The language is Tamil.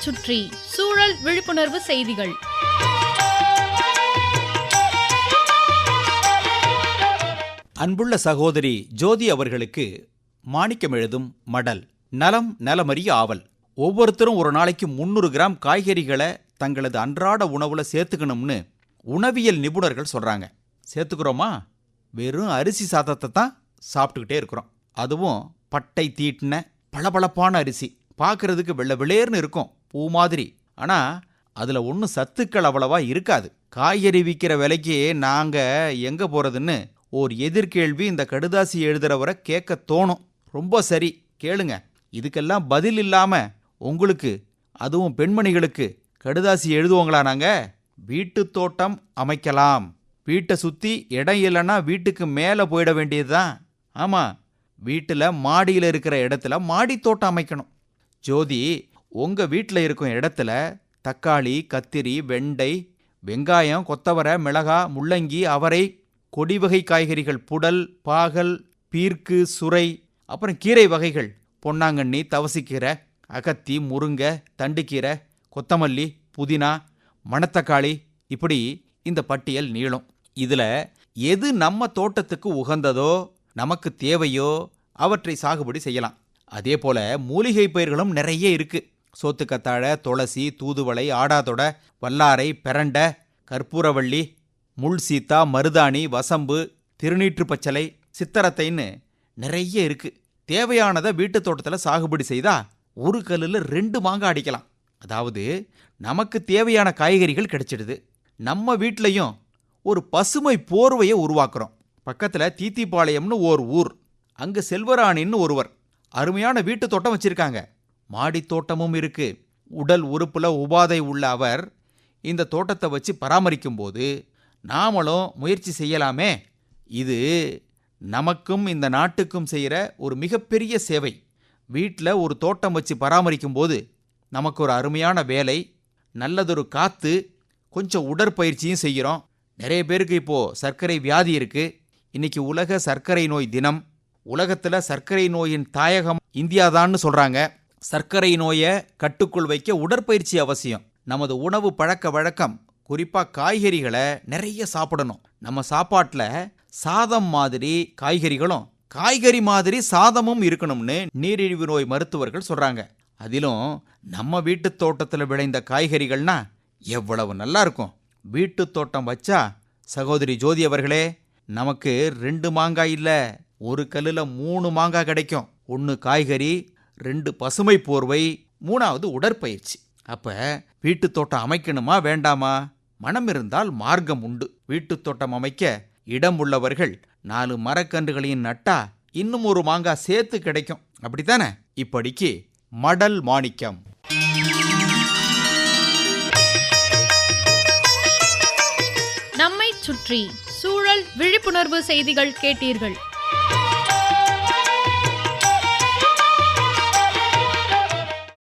சுற்றி சூழல் விழிப்புணர்வு செய்திகள். அன்புள்ள சகோதரி ஜோதி அவர்களுக்கு மாணிக்கம் எழுதும் மடல். நலம் நலமறிய ஆவல். ஒவ்வொருத்தரும் ஒரு நாளைக்கு முந்நூறு கிராம் காய்கறிகளை தங்களது அன்றாட உணவுல சேர்த்துக்கணும்னு உணவியல் நிபுணர்கள் சொல்றாங்க. சேர்த்துக்கிறோமா? வெறும் அரிசி சாதத்தை தான் சாப்பிட்டுக்கிட்டே இருக்கிறோம். அதுவும் பட்டை தீட்டின பளபளப்பான அரிசி. பார்க்கறதுக்கு வெள்ளை வெளியேர்னு இருக்கும். பூ மாதிரி. ஆனா அதுல ஒன்றும் சத்துக்கள் அவ்வளவா இருக்காது. காய்கறி விற்கிற விலைக்கு நாங்க எங்க போறதுன்னு ஓர் எதிர்கேள்வி இந்த கடுதாசி எழுதுகிறவரை கேட்க தோணும். ரொம்ப சரி கேளுங்க. இதுக்கெல்லாம் பதில் இல்லாம உங்களுக்கு அதுவும் பெண்மணிகளுக்கு கடுதாசி எழுதுவோங்களா நாங்க? வீட்டு தோட்டம் அமைக்கலாம். வீட்டை சுத்தி இடம் இல்லைன்னா வீட்டுக்கு மேலே போயிட வேண்டியதுதான். ஆமா வீட்டில் மாடியில் இருக்கிற இடத்துல மாடி தோட்டம் அமைக்கணும். ஜோதி உங்கள் வீட்டில் இருக்கும் இடத்துல தக்காளி கத்திரி வெண்டை வெங்காயம் கொத்தவரை மிளகா முள்ளங்கி அவரை கொடி வகை காய்கறிகள் புடல் பாகல் பீர்க்கு சுரை அப்புறம் கீரை வகைகள் பொன்னாங்கண்ணி தவசிக்கீரை அகத்தி முருங்கை தண்டுக்கீரை கொத்தமல்லி புதினா மணத்தக்காளி இப்படி இந்த பட்டியல் நீளும். இதில் எது நம்ம தோட்டத்துக்கு உகந்ததோ நமக்கு தேவையோ அவற்றை சாகுபடி செய்யலாம். அதே போல மூலிகை பயிர்களும் நிறைய இருக்குது சோத்துக்கத்தாழை துளசி தூதுவளை ஆடாதொடை வல்லாரை பெரண்டை கற்பூரவள்ளி முள் சீத்தா மருதாணி வசம்பு திருநீற்று பச்சலை சித்தரத்தைன்னு நிறைய இருக்கு. தேவையானதை வீட்டு தோட்டத்தில் சாகுபடி செய்தா ஒரு கல்லில் ரெண்டு மாங்காய் அடிக்கலாம். அதாவது நமக்கு தேவையான காய்கறிகள் கிடைச்சிடுது. நம்ம வீட்லயும் ஒரு பசுமை போர்வையை உருவாக்குறோம். பக்கத்தில் தீத்திப்பாளையம்னு ஓர் ஊர் அங்கு செல்வராணின்னு ஒருவர் அருமையான வீட்டு தோட்டம் வச்சிருக்காங்க. மாடித்தோட்டமும் இருக்கு. உடல் உறுப்புல உபாதை உள்ள அவர் இந்த தோட்டத்தை வச்சு பராமரிக்கும் போது நாமளும் முயற்சி செய்யலாமே. இது நமக்கும் இந்த நாட்டுக்கும் செய்கிற ஒரு மிகப்பெரிய சேவை. வீட்டில் ஒரு தோட்டம் வச்சு பராமரிக்கும் போது நமக்கு ஒரு அருமையான வேலை நல்லதொரு காற்று கொஞ்சம் உடற்பயிற்சியும் செய்கிறோம். நிறைய பேருக்கு இப்போது சர்க்கரை வியாதி இருக்குது இன்றைக்கி உலக சர்க்கரை நோய் தினம். உலகத்தில் சர்க்கரை நோயின் தாயகம் இந்தியாதான்னு சொல்கிறாங்க சர்க்கரை நோயை கட்டுக்குள் வைக்க உடற்பயிற்சி அவசியம். நமது உணவு பழக்க வழக்கம் குறிப்பாக காய்கறிகளை நிறைய சாப்பிடணும். நம்ம சாப்பாட்டில் சாதம் மாதிரி காய்கறிகளும் காய்கறி மாதிரி சாதமும் இருக்கணும்னு நீரிழிவு நோய் மருத்துவர்கள் சொல்கிறாங்க அதிலும் நம்ம வீட்டு தோட்டத்தில் விளைந்த காய்கறிகள்னா எவ்வளவு நல்லா இருக்கும். வீட்டு தோட்டம் வச்சா சகோதரி ஜோதி அவர்களே நமக்கு ரெண்டு மாங்காய் இல்லை ஒரு கல்லில் மூணு மாங்காய் கிடைக்கும். ஒன்று காய்கறி ரெண்டு பசுமை போர்வை மூணாவது உடற்பயிற்சி. அப்போ வீட்டு தோட்டம் அமைக்கணுமா வேண்டாமா? மனம் இருந்தால் மார்க்கம் உண்டு. வீட்டு தோட்டம் அமைக்க இடம் உள்ளவர்கள் நாலு மரக்கன்றுகளையும் நட்டா இன்னும் ஒரு மாங்காய் சேர்த்து கிடைக்கும். அப்படித்தானே? இப்படிக்கு மடல் மாணிக்கம். நம்மை சுற்றி சூழல் விழிப்புணர்வு செய்திகள் கேட்டீர்கள்.